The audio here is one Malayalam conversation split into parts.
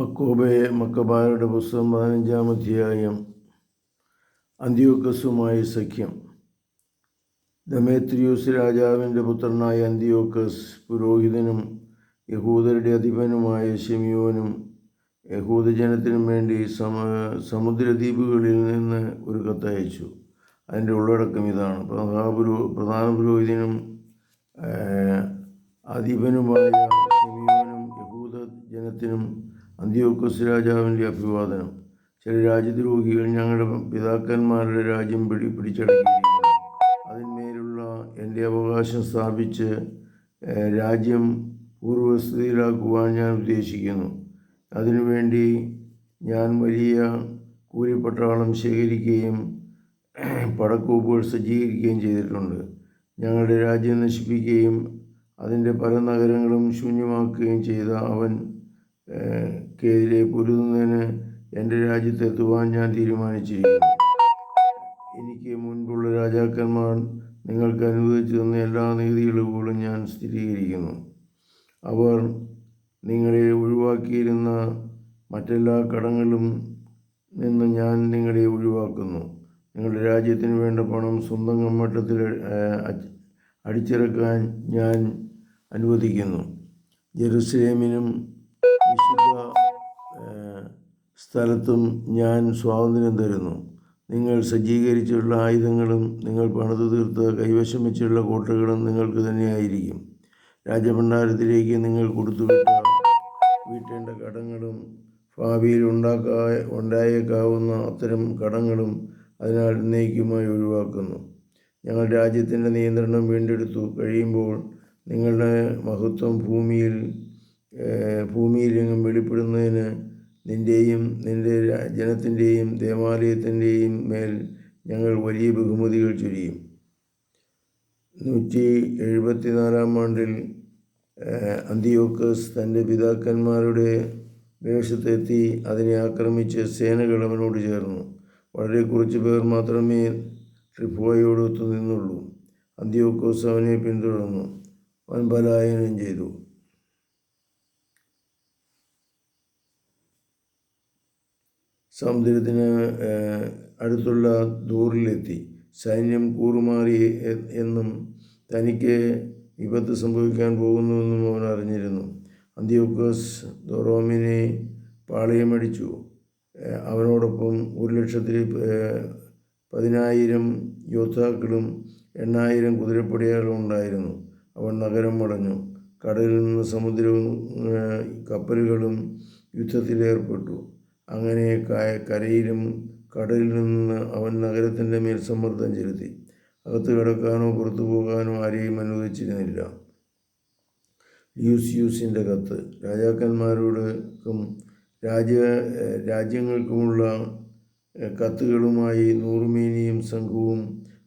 മക്കോബെ മക്കബാരുടെ പുസ്തകം പതിനഞ്ചാം അധ്യായം. അന്ത്യോക്കസുമായി സഖ്യം. ദമേത്രിയൂസ് രാജാവിന്റെ പുത്രനായ അന്ത്യോക്കസ് പുരോഹിതനും യഹൂദരുടെ അധിപനുമായ ഷെമിയോനും യഹൂദജനത്തിനും വേണ്ടി സമ സമുദ്രദ്വീപുകളിൽ നിന്ന് ഒരു കത്തയച്ചു അതിന്റെ ഉള്ളടക്കം ഇതാണ്. പ്രധാപുരോ പ്രധാന പുരോഹിതനും അധിപനുമായ ഷെമിയോനും യഹൂദ ജനത്തിനും അന്ത്യോക്കസ് രാജാവിന്റെ അഭിവാദനം. ചില രാജ്യദ്രോഹികൾ ഞങ്ങളുടെ പിതാക്കന്മാരുടെ രാജ്യം പിടി പിടിച്ചടക്കിയിരിക്കുന്നു അതിന്മേലുള്ള എന്റെ അവകാശം സ്ഥാപിച്ച് രാജ്യം പൂർവസ്ഥിതിയിലാക്കുവാൻ ഞാൻ ഉദ്ദേശിക്കുന്നു. അതിനുവേണ്ടി ഞാൻ വലിയ കൂലിപ്പട്ടാളം ശേഖരിക്കുകയും പടക്കോപ്പുകൾ സജ്ജീകരിക്കുകയും ചെയ്തിട്ടുണ്ട്. ഞങ്ങളുടെ രാജ്യം നശിപ്പിക്കുകയും അതിന്റെ പല നഗരങ്ങളും ശൂന്യമാക്കുകയും ചെയ്ത അവൻ ക്കെതിരെ പൊരുതുന്നതിന് എന്റെ രാജ്യത്തെത്തുവാൻ ഞാൻ തീരുമാനിച്ചിരിക്കുന്നു. എനിക്ക് മുൻപുള്ള രാജാക്കന്മാർ നിങ്ങൾക്ക് അനുവദിച്ചു തന്ന എല്ലാ നീതിയിളവുകളും ഞാൻ സ്ഥിരീകരിക്കുന്നു. അവർ നിങ്ങളെ ഒഴിവാക്കിയിരുന്ന മറ്റെല്ലാ കടങ്ങളും നിന്ന് ഞാൻ നിങ്ങളെ ഒഴിവാക്കുന്നു. നിങ്ങളുടെ രാജ്യത്തിന് വേണ്ട പണം സ്വന്തം കമ്മട്ടത്തിൽ അടിച്ചിറക്കാൻ ഞാൻ അനുവദിക്കുന്നു. ജെറുസലേമിനും സ്ഥലത്തും ഞാൻ സ്വാതന്ത്ര്യം തരുന്നു. നിങ്ങൾ സജ്ജീകരിച്ചുള്ള ആയുധങ്ങളും നിങ്ങൾ പണിതു തീർത്ത് കൈവശം വെച്ചുള്ള കോട്ടകളും നിങ്ങൾക്ക് തന്നെയായിരിക്കും. രാജഭണ്ഡാരത്തിലേക്ക് നിങ്ങൾ കൊടുത്തുവിട്ട വീട്ടേണ്ട കടങ്ങളും ഭാവിയിൽ ഉണ്ടാക്കാ ഉണ്ടായേക്കാവുന്ന അത്തരം കടങ്ങളും അതിനാൽ എന്നേക്കുമായി ഒഴിവാക്കുന്നു. ഞങ്ങൾ രാജ്യത്തിന്റെ നിയന്ത്രണം വീണ്ടെടുത്തു. കഴിയുമ്പോൾ നിങ്ങളുടെ മഹത്വം ഭൂമിയിൽ ഭൂമിയിലെങ്ങും വെളിപ്പെടുന്നതിന് നിന്റെയും നിന്റെ ജനത്തിന്റെയും ദേവാലയത്തിന്റെയും മേൽ ഞങ്ങൾ വലിയ ബഹുമതികൾ ചൊരിയും. നൂറ്റി എഴുപത്തിനാലാം ആണ്ടിൽ അന്തിയോക്കസ് തന്റെ പിതാക്കന്മാരുടെ വേഷത്തെത്തി അതിനെ ആക്രമിച്ച് സേനകൾ അവനോട് ചേർന്നു. വളരെ കുറച്ച് പേർ മാത്രമേ ട്രിഫോയോട് നിന്നുള്ളൂ. അന്തിയോക്കോസ് അവനെ പിന്തുടർന്നു. അവൻ പലായനം ചെയ്തു. സമുദ്രത്തിന് അടുത്തുള്ള ദൂറിലെത്തി. സൈന്യം കൂറുമാറി എന്നും തനിക്ക് വിപത്ത് സംഭവിക്കാൻ പോകുന്നുവെന്നും അവൻ അറിഞ്ഞിരുന്നു. അന്തിയോക്കസ് ദൊറോമിനെ പാളയമടിച്ചു. അവനോടൊപ്പം ഒരു ലക്ഷത്തിൽ പതിനായിരം യോദ്ധാക്കളും എണ്ണായിരം കുതിരപ്പടയാളും ഉണ്ടായിരുന്നു. അവൻ നഗരം മടഞ്ഞു. കടലിൽ നിന്ന് സമുദ്രവും കപ്പലുകളും യുദ്ധത്തിലേർപ്പെട്ടു. അങ്ങനെ കരയിലും കടലിൽ നിന്ന് അവൻ നഗരത്തിന്റെ മേൽ സമ്മർദ്ദം ചെലുത്തി. അകത്ത് കിടക്കാനോ പുറത്തു പോകാനോ ആരെയും അനുവദിച്ചിരുന്നില്ല. യൂസിയൂസിന്റെ കത്ത്. രാജാക്കന്മാരോടും രാജ രാജ്യങ്ങൾക്കുമുള്ള കത്തുകളുമായി നൂറുമേനിയും സംഘവും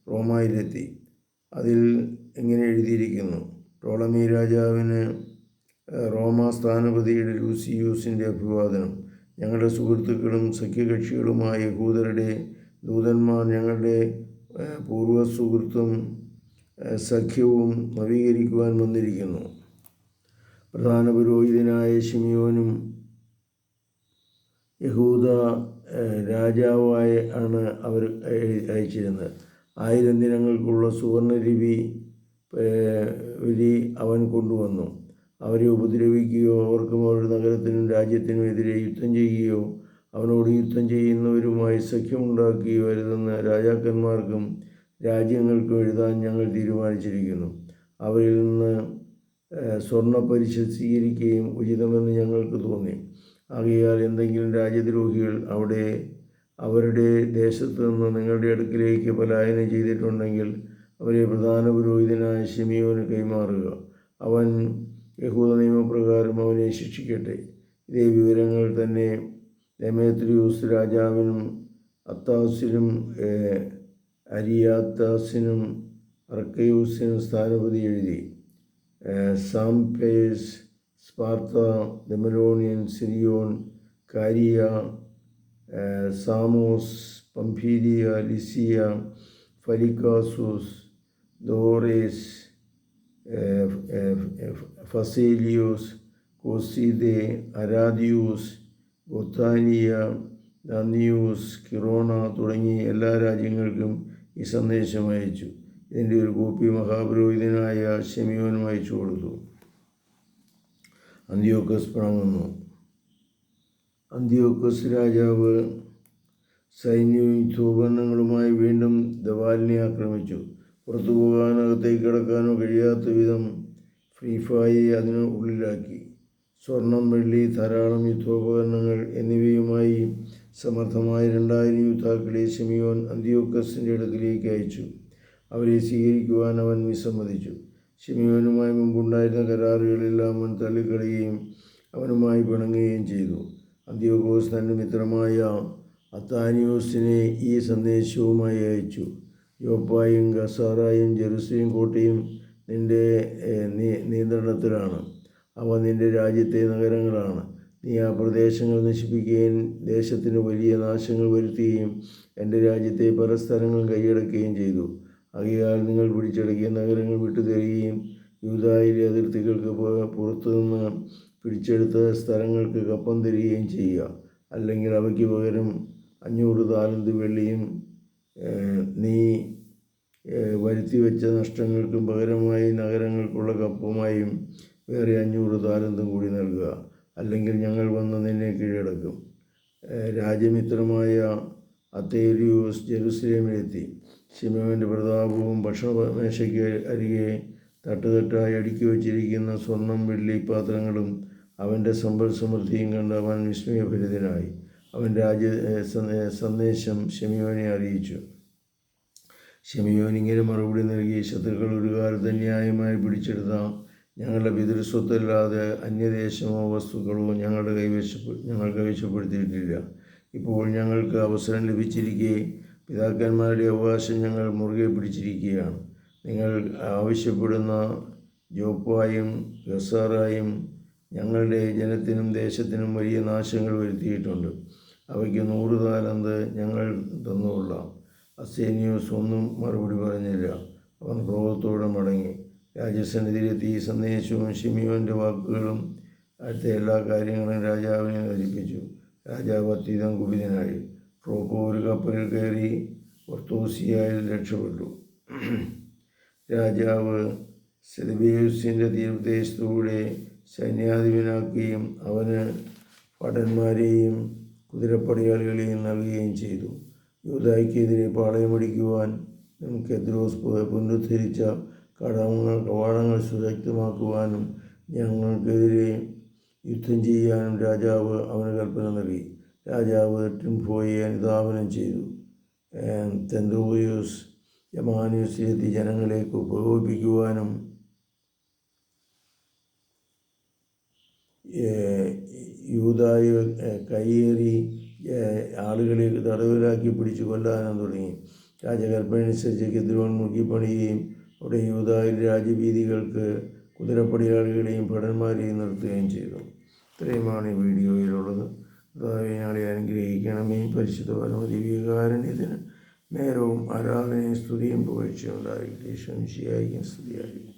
റോമായിലെത്തി. അതിൽ ഇങ്ങനെ എഴുതിയിരിക്കുന്നു? ടോളമി രാജാവിന് റോമ സ്ഥാനപതിയുടെ ലൂസിയൂസിന്റെ അഭിവാദനം. ഞങ്ങളുടെ സുഹൃത്തുക്കളും സഖ്യകക്ഷികളുമായ യഹൂദരുടെ ദൂതന്മാർ ഞങ്ങളുടെ പൂർവ സുഹൃത്തും സഖ്യവും നവീകരിക്കുവാൻ വന്നിരിക്കുന്നു. പ്രധാന പുരോഹിതനായ ഷിമിയോനും യഹൂദ രാജാവായ ആണ് അവർ അയ- അയച്ചിരുന്നത്. ആയിരം ദിനങ്ങൾക്കുള്ള സുവർണ ലിപി അവൻ കൊണ്ടുവന്നു. അവരെ ഉപദ്രവിക്കുകയോ അവർക്കും അവരുടെ നഗരത്തിനും രാജ്യത്തിനും എതിരെ യുദ്ധം ചെയ്യുകയോ അവനോട് യുദ്ധം ചെയ്യുന്നവരുമായി സഖ്യമുണ്ടാക്കുകയോ അരുതെന്ന് രാജാക്കന്മാർക്കും രാജ്യങ്ങൾക്കും എഴുതാൻ ഞങ്ങൾ തീരുമാനിച്ചിരിക്കുന്നു. അവരിൽ നിന്ന് സ്വർണ പലിശ സ്വീകരിക്കുകയും ഉചിതമെന്ന് ഞങ്ങൾക്ക് തോന്നി. ആകയാൽ എന്തെങ്കിലും രാജ്യദ്രോഹികൾ അവിടെ അവരുടെ ദേശത്ത് നിന്ന് നിങ്ങളുടെ അടുക്കിലേക്ക് പലായനം ചെയ്തിട്ടുണ്ടെങ്കിൽ അവരെ പ്രധാന പുരോഹിതനായ ഷിമിയോന് കൈമാറുക. അവൻ യഹൂദ നിയമപ്രകാരം അവനെ ശിക്ഷിക്കട്ടെ. ഇതേ വിവരങ്ങൾ തന്നെ ദമേത്രിയൂസ് രാജാവിനും അത്താസിനും അരിയാത്താസിനും അർക്കയൂസിനും സ്ഥാനപതി എഴുതി. സാംപേസ് സ്പാർത്ത ദമലോണിയൻ സിരിയോൺ കാരിയ സാമോസ് പംഫീരിയ ലിസിയ ഫലിക്കാസൂസ് ദോറേസ് Phaselis Cos Side Aradus Gortyna ദാനിയൂസ് കിറോണ തുടങ്ങി എല്ലാ രാജ്യങ്ങൾക്കും ഈ സന്ദേശം അയച്ചു. ഇതിന്റെ ഒരു കോപ്പി മഹാപുരോഹിതനായ ഷെമിയോനും അയച്ചു കൊടുത്തു. അന്ത്യോക്കസ് പിണങ്ങുന്നു. അന്ത്യോക്കസ് രാജാവ് സൈന്യവും യുദ്ധോപകരണങ്ങളുമായി വീണ്ടും ദവാലിനെ ആക്രമിച്ചു. പുറത്തു പോകാനകത്തേക്ക് കിടക്കാനോ കഴിയാത്ത വിധം ഫ്രീഫായി അതിന് ഉള്ളിലാക്കി. സ്വർണം വെള്ളി ധാരാളം യുദ്ധോപകരണങ്ങൾ എന്നിവയുമായി സമർത്ഥമായ രണ്ടായിരം യുദ്ധാക്കളെ ഷെമിയോൻ അന്ത്യോക്കസിന്റെ അടുക്കിലേക്ക് അയച്ചു. അവരെ സ്വീകരിക്കുവാൻ അവൻ വിസമ്മതിച്ചു. ഷെമിയോനുമായി മുമ്പുണ്ടായിരുന്ന കരാറുകളെല്ലാം അവൻ തള്ളിക്കളയുകയും അവനുമായി പിണങ്ങുകയും ചെയ്തു. അന്ത്യോക്കോസ് തന്റെ മിത്രമായ അത്താനിയോസിനെ ഈ സന്ദേശവുമായി അയച്ചു. യോപ്പായും ഗസാറായും ജെറുസലേം കോട്ടയും നിന്റെ നിയന്ത്രണത്തിലാണ്. അവ നിന്റെ രാജ്യത്തെ നഗരങ്ങളാണ്. നീ ആ പ്രദേശങ്ങൾ നശിപ്പിക്കുകയും ദേശത്തിന് വലിയ നാശങ്ങൾ വരുത്തുകയും എന്റെ രാജ്യത്തെ പല സ്ഥലങ്ങളും കൈയടക്കുകയും ചെയ്തു. അകയാൽ നിങ്ങൾ പിടിച്ചടക്കിയ നഗരങ്ങൾ വിട്ടുതരികയും യൂതായിലെ അതിർത്തികൾക്ക് പുറത്തുനിന്ന് പിടിച്ചെടുത്ത സ്ഥലങ്ങൾക്ക് കപ്പം തരികയും ചെയ്യുക. അല്ലെങ്കിൽ അവയ്ക്ക് പകരം അഞ്ഞൂറ് താലന്ത് വെള്ളിയും നീ വരുത്തി വെച്ച നഷ്ടങ്ങൾക്കും പകരമായി നഗരങ്ങൾക്കുള്ള കപ്പുമായും വേറെ അഞ്ഞൂറ് താലന്തും കൂടി നൽകുക. അല്ലെങ്കിൽ ഞങ്ങൾ വന്ന് നിന്നെ കീഴടക്കും. രാജ്യമിത്രമായ അത്തേരിയൂസ് ജെറുസലേമിലെത്തി. ശിമോന്റെ പ്രതാപവും ഭക്ഷണമേശയ്ക്ക് അരികെ തട്ടുതട്ടായി അടുക്കി വച്ചിരിക്കുന്ന സ്വർണം വെള്ളി പാത്രങ്ങളും അവന്റെ സമ്പൽ സമൃദ്ധിയും കണ്ട് അവൻ വിസ്മയഭരിതനായി. അവൻ രാജ സന്ദേശം ഷെമിയോനെ അറിയിച്ചു. ഷെമിയോൻ ഇങ്ങനെ മറുപടി നൽകി ശത്രുക്കൾ ഒരു കാലത്ത് ന്യായമായി പിടിച്ചെടുത്ത. ഞങ്ങളുടെ പിതൃസ്വത്തല്ലാതെ അന്യദേശമോ വസ്തുക്കളോ ഞങ്ങളുടെ കൈവശ ഞങ്ങൾ കൈവശപ്പെടുത്തിയിട്ടില്ല. ഇപ്പോൾ ഞങ്ങൾക്ക് അവസരം ലഭിച്ചിരിക്കെ പിതാക്കന്മാരുടെ അവകാശം ഞങ്ങൾ മുറുകെ പിടിച്ചിരിക്കുകയാണ് നിങ്ങൾ ആവശ്യപ്പെടുന്ന ജോപ്പായും ഗസാറായും ഞങ്ങളുടെ ജനത്തിനും ദേശത്തിനും വലിയ നാശങ്ങൾ വരുത്തിയിട്ടുണ്ട്. അവയ്ക്ക് നൂറ് താലന്ത് ഞങ്ങൾ തന്നുകൊള്ളാം. അസേനിയോസ് ഒന്നും മറുപടി പറഞ്ഞില്ല. അവൻ ക്രോധത്തോടെ മടങ്ങി. രാജസന്നിധിയിലെത്തി ഈ സന്ദേശവും ഷിമിയോന്റെ വാക്കുകളും അടുത്ത എല്ലാ കാര്യങ്ങളും രാജാവിനെ ധരിപ്പിച്ചു. രാജാവ് അത്യതം കുപിതനായി. ഫ്രോക്കോ ഒരു കപ്പലിൽ കയറി ഒർത്തോസിയായി രക്ഷപ്പെട്ടു. രാജാവ് സെദബിയൂസിന്റെ തീരദേശത്തൂടെ സൈന്യാധിപനാക്കുകയും അവന് ഭടന്മാരെയും കുതിരപ്പടയാളികളെയും നൽകുകയും ചെയ്തു. യൂതായ്ക്കെതിരെ പാളയമടിക്കുവാൻ കെദ്രോസ് പുനരുദ്ധരിച്ച കടങ്ങൾ കവാടങ്ങൾ സുശക്തമാക്കുവാനും ഞങ്ങൾക്കെതിരെ യുദ്ധം ചെയ്യാനും രാജാവ് അവന് കൽപ്പന നൽകി. രാജാവ് ടിംഫോയെ അനുധാപനം ചെയ്തു. തെന്തോയൂസ് യമാനൂസിലെത്തി ജനങ്ങളെ പ്രകോപിപ്പിക്കുവാനും കൈയേറി കയ്യേറി ആളുകളെ തടവിലാക്കി പിടിച്ചു കൊല്ലാനും തുടങ്ങി. രാജകൽപ്പനുസരിച്ച് കെദ്രോൺ മുക്കിപ്പണിയുകയും അവിടെ യൂതായിൽ രാജവീതികൾക്ക് കുതിരപ്പടിയാളികളെയും ഭടന്മാരെയും നിർത്തുകയും ചെയ്തു. ഇത്രയുമാണ് ഈ വീഡിയോയിലുള്ളത്. ഞങ്ങളെ അനുഗ്രഹിക്കണമേ. പരിശുദ്ധ ഇതിന് നേരവും ആരാധനയും സ്തുതിയും പുകഴ്ചയുണ്ടായിരിക്കും ശംശിയായിരിക്കും സ്തുതിയായിരിക്കും